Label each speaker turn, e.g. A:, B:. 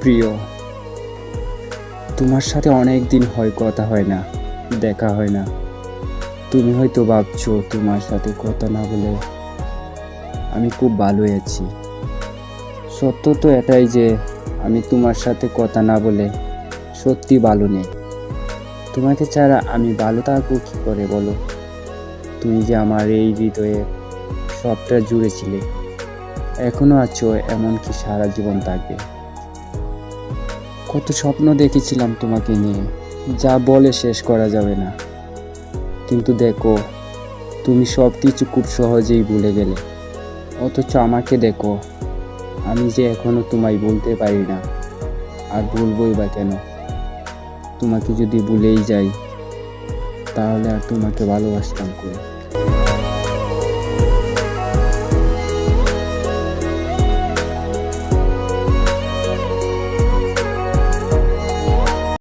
A: প্রিয়, তোমার সাথে অনেক দিন হয় কথা হয় না, দেখা হয় না। তুমি হয়তো ভাবছ তোমার সাথে কথা না বলে আমি খুব ভালোই আছি। সত্য তো এটাই যে আমি তোমার সাথে কথা না বলে সত্যি ভালো নেই। তোমাকে ছাড়া আমি ভালো থাকব কী করে বলো? তুমি যে আমার এই হৃদয়ে সবটা জুড়ে ছিলে এখনও আছো এমনকি সারা জীবন থাকবে? কত স্বপ্ন দেখেছিলাম তোমাকে নিয়ে। যা বলে শেষ করা যাবে না। কিন্তু দেখো, তুমি সব কিছু খুব সহজেই ভুলে গেলে। অথচ আমাকে দেখো, আমি যে এখনও তোমায় বলতে পারি না। আর বলবোই বা কেন? তোমাকে যদি ভুলেই যাই, তাহলে আর তোমাকে ভালোবাসতাম করে